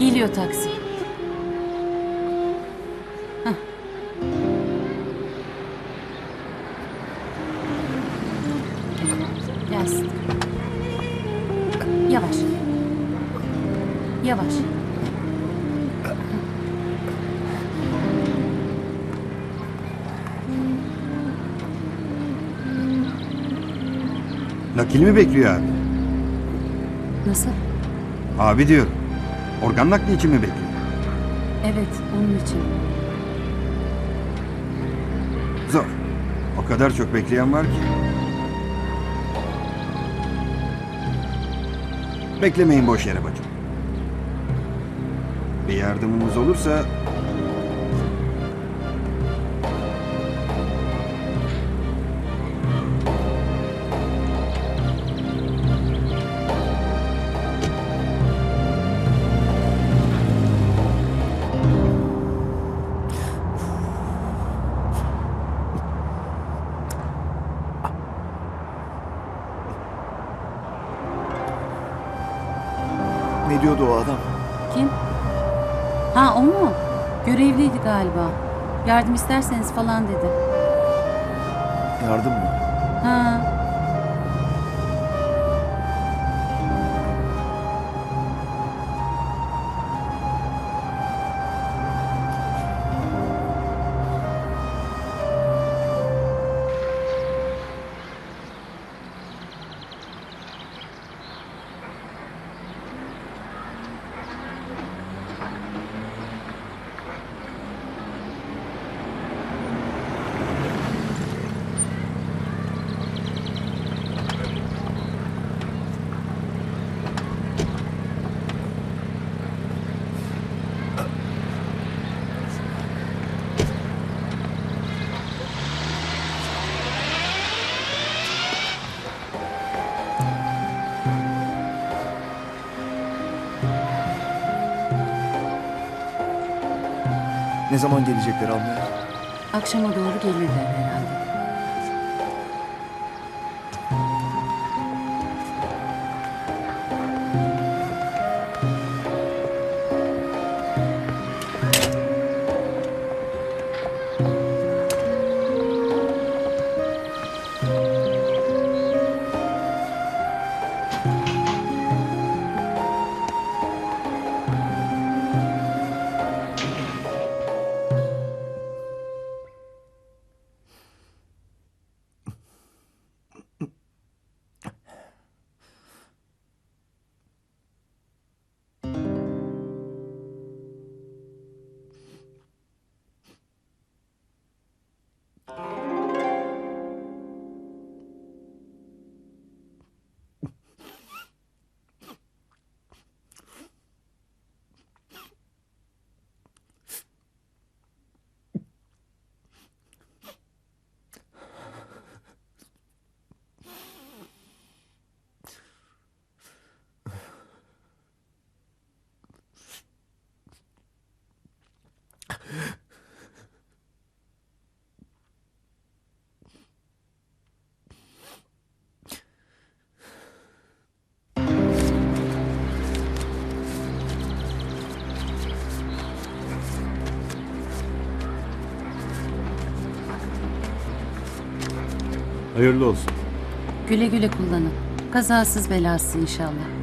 Geliyor taksi. Hah. Gelsin. Yavaş. Yavaş. Nakil mi bekliyor abi? Nasıl? Abi diyorum. Organ nakli için mi bekliyor? Evet, onun için. Zor. O kadar çok bekleyen var ki. Beklemeyin boş yere bacım. Bir yardımımız olursa Ne diyordu o adam? Kim? Ha o mu? Görevliydi galiba. Yardım isterseniz falan dedi. Yardım mı? Ha. Ne zaman gelecekler almaya? Akşama doğru gelirler herhalde. Hayırlı olsun. Güle güle kullanın. Kazasız belasız inşallah.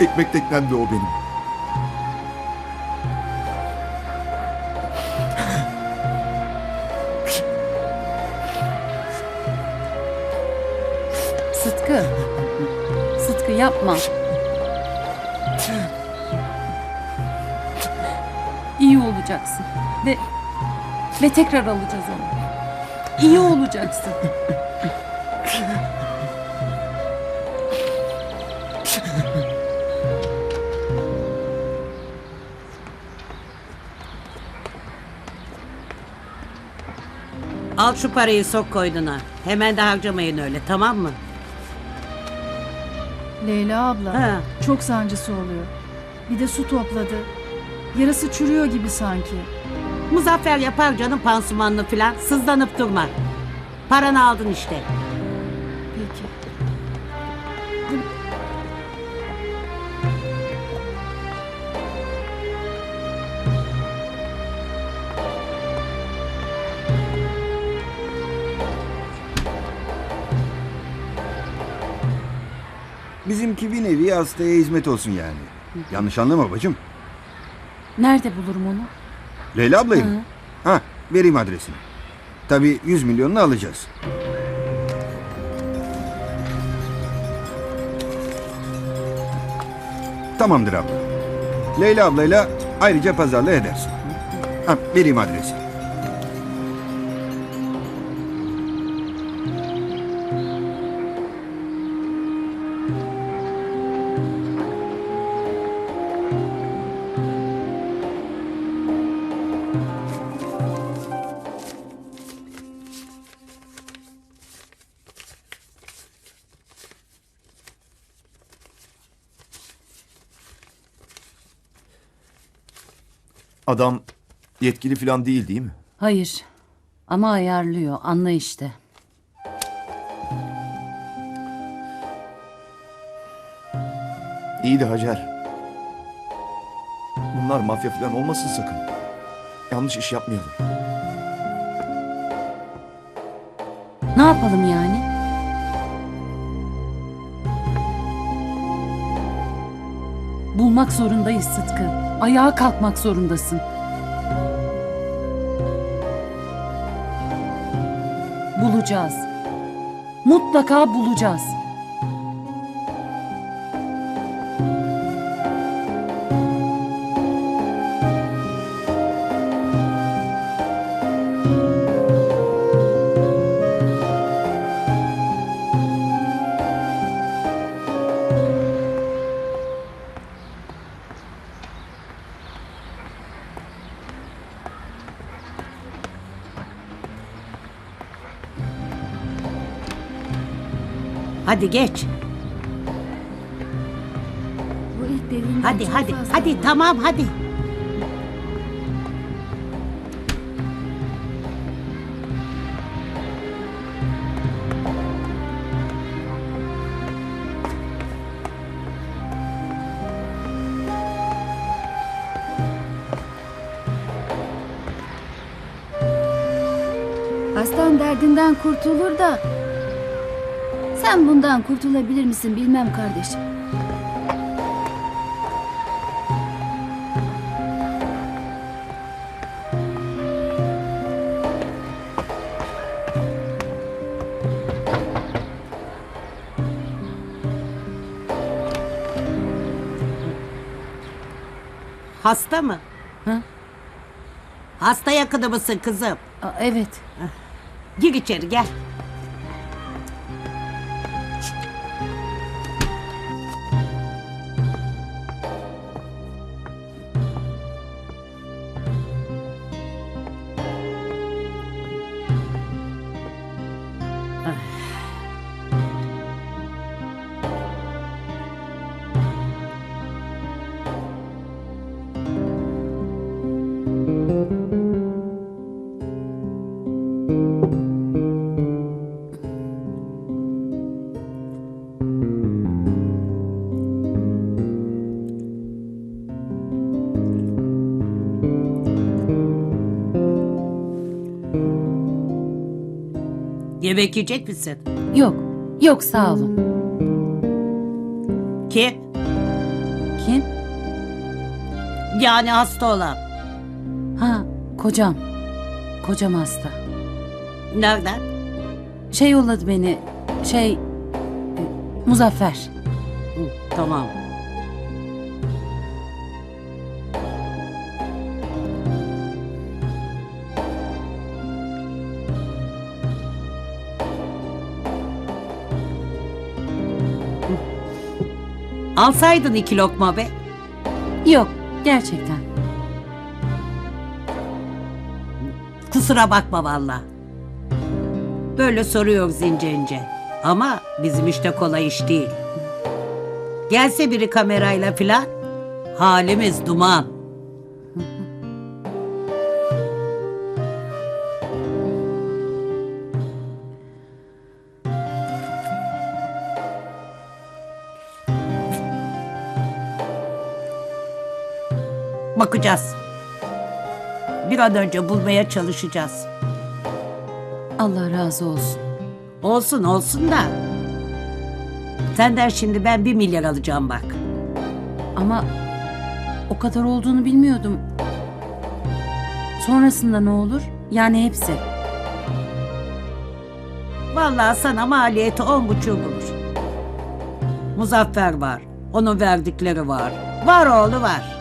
Ekmek teknemdi o benim. Sıtkı. Sıtkı yapma. İyi olacaksın. Ve ve tekrar alacağız onu. İyi olacaksın. Al şu parayı sok koynuna. Hemen de harcamayın öyle tamam mı? Leyla abla Ha. çok sancısı oluyor. Bir de su topladı. Yarası çürüyor gibi sanki. Muzaffer yapar canım pansumanını filan. Sızlanıp durma. Paranı aldın işte. Bizimki bir nevi hastaya hizmet olsun yani. Yanlış anlama bacım. Nerede bulurum onu? Leyla ablayı mı? Ha, vereyim adresini. Tabii 100 milyonunu alacağız. Tamamdır abla. Leyla ablayla ayrıca pazarlığı edersin. Ha, vereyim adresi. Adam yetkili falan değil değil mi? Hayır. Ama ayarlıyor. Anla işte. İyi de Hacer. Bunlar mafya falan olmasın sakın. Yanlış iş yapmayalım. Ne yapalım yani? Bulmak zorundayız Sıtkı. Ayağa kalkmak zorundasın. Bulacağız. Mutlaka bulacağız. Hadi geç. Bu ilk Hadi çok hadi. fazla Hadi var. tamam hadi. Hastan derdinden kurtulur da sen bundan kurtulabilir misin bilmem kardeşim. Hasta mı? Hı? Hasta yakını mısın kızım? Aa, evet. Gir içeri gel. Yemek yiyecek misin? Yok. Yok sağ olun. Kim? Kim? Yani hasta olan. Ha kocam. Kocam hasta. Nereden? Şey yolladı beni. Şey... e, Muzaffer. Hı, tamam. Alsaydın iki lokma be. Yok gerçekten. Kusura bakma valla. Böyle soruyoruz ince ince. Ama bizim işte kolay iş değil. Gelse biri kamerayla filan halimiz duman. Bir an önce bulmaya çalışacağız. Allah razı olsun. Olsun olsun da. Senden şimdi ben bir milyar alacağım bak. Ama o kadar olduğunu bilmiyordum. Sonrasında ne olur? Yani hepsi. Vallahi sana maliyeti on buçuğu bulur. Muzaffer var. Onun verdikleri var. Var oğlu var.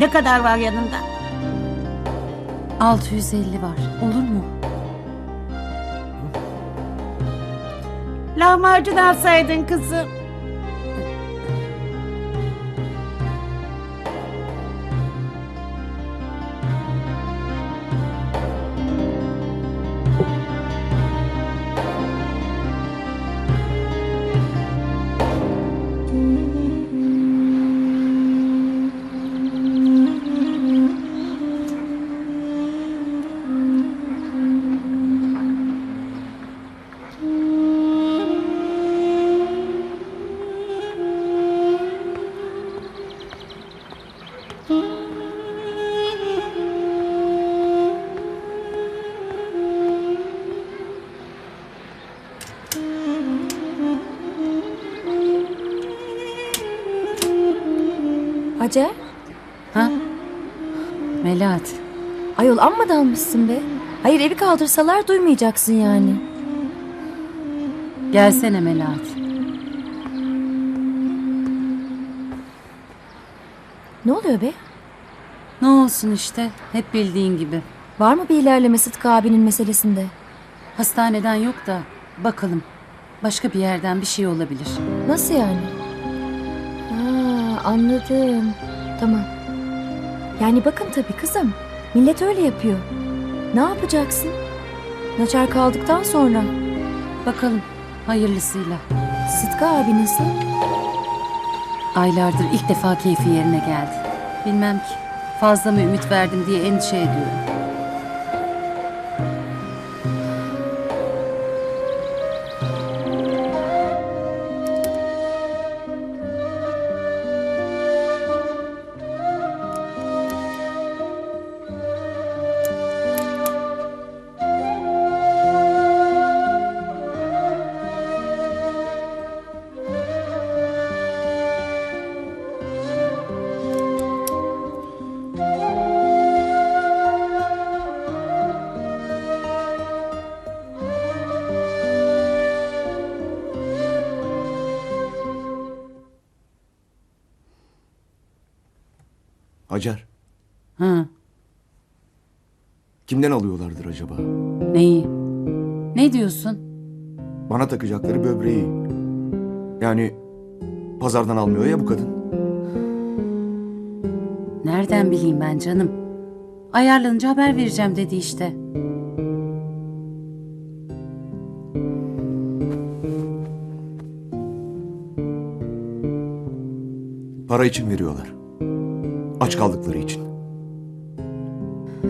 Ne kadar var yanında? 650 var. Olur mu? Lahmacun alsaydın kızım. Hacer, Ha? Melahat. ayol amma dalmışsın be. Hayır evi kaldırsalar duymayacaksın yani. Gelsene Melahat. Ne oluyor be? Ne olsun işte. Hep bildiğin gibi. Var mı bir ilerleme Sıtkı abinin meselesinde? Hastaneden yok da bakalım. Başka bir yerden bir şey olabilir. Nasıl yani? Anladım. Tamam. Yani bakın tabii kızım. Millet öyle yapıyor. Ne yapacaksın? Naçar kaldıktan sonra. Bakalım hayırlısıyla. Sıtkı abi nasıl? Aylardır ilk defa keyfi yerine geldi. Bilmem ki. Fazla mı ümit verdim diye endişe ediyorum. Hacer, Hı. kimden alıyorlardır acaba? Neyi? Ne diyorsun? Bana takacakları böbreği. Yani pazardan almıyor ya bu kadın. Nereden bileyim ben canım? Ayarlanınca haber vereceğim dedi işte. Para için veriyorlar. Aç kaldıkları için.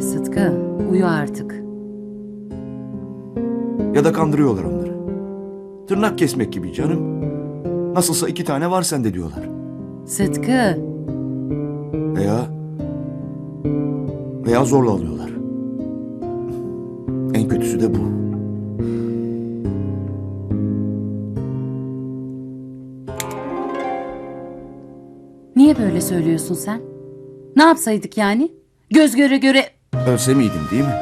Sıtkı uyu artık. Ya da kandırıyorlar onları. Tırnak kesmek gibi canım. Nasılsa iki tane var sende diyorlar. Sıtkı Veya... Veya zorla alıyorlar. En kötüsü de bu. niye böyle söylüyorsun sen? Ne yapsaydık yani? Göz göre göre Ölse miydim değil mi?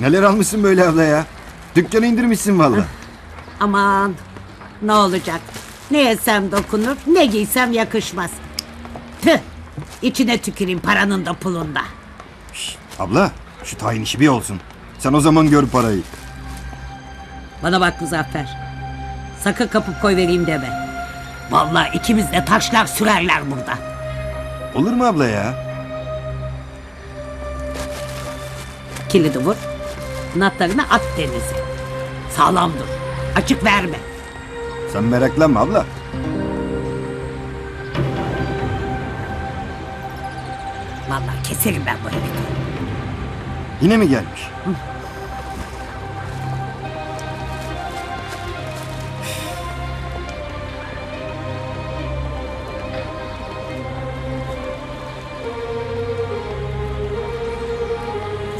Neler almışsın böyle abla ya? Dükkanı indirmişsin valla. Aman Ne olacak? Ne yesem dokunur, ne giysem yakışmaz. Tüh! İçine tüküreyim paranın da pulun da. Abla şu tayin işi bir olsun. Sen o zaman gör parayı. Bana bak Muzaffer. Sakın kapıp koy vereyim deme. Vallahi ikimiz de taşlar sürerler burada. Olur mu abla ya? Kilidi vur. Natlarını at denize. Sağlam dur. Açık verme. Sen meraklanma abla. Vallahi keserim ben bu herifi. Yine mi gelmiş?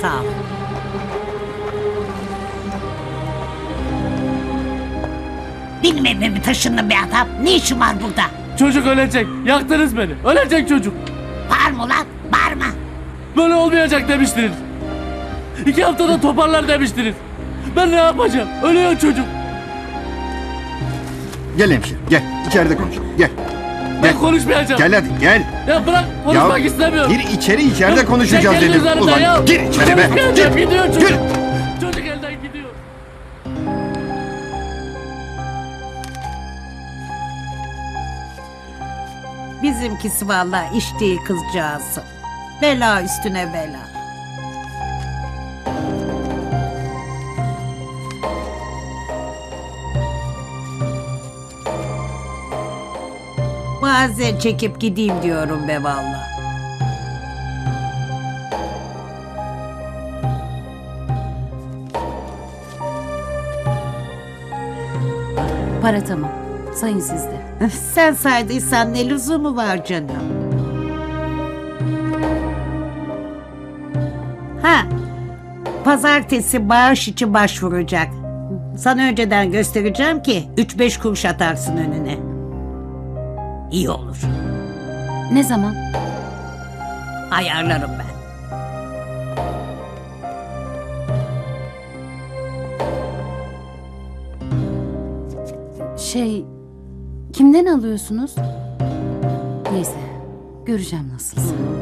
Sağ ol. Benim evime taşındın be adam? Ne işin var burada? Çocuk ölecek. Yaktınız beni. Ölecek çocuk. Bağırma ulan, bağırma. Böyle olmayacak demiştiniz. İki haftada toparlar demiştiniz. Ben ne yapacağım? Ölüyor çocuk. Gel hemşire gel. İçeride konuşalım. Gel. Ben konuşmayacağım. Gel hadi gel. Ya bırak konuşmak Ya, istemiyorum. Gir içeri içeride konuşacağız dedim. Ulan ya. gir içeri be. Gir. Gidiyor çocuk. Gir. Bizimkisi vallahi içtiği kızcağızı. Bela üstüne bela. Bazen çekip gideyim diyorum be vallahi. Para tamam. Sayın siz de. Sen saydıysan ne lüzumu var canım? Ha, pazartesi bağış için başvuracak. Sana önceden göstereceğim ki 3-5 kuruş atarsın önüne. İyi olur. Ne zaman? Ayarlarım ben. Şey, kimden alıyorsunuz? Neyse, göreceğim nasılsa.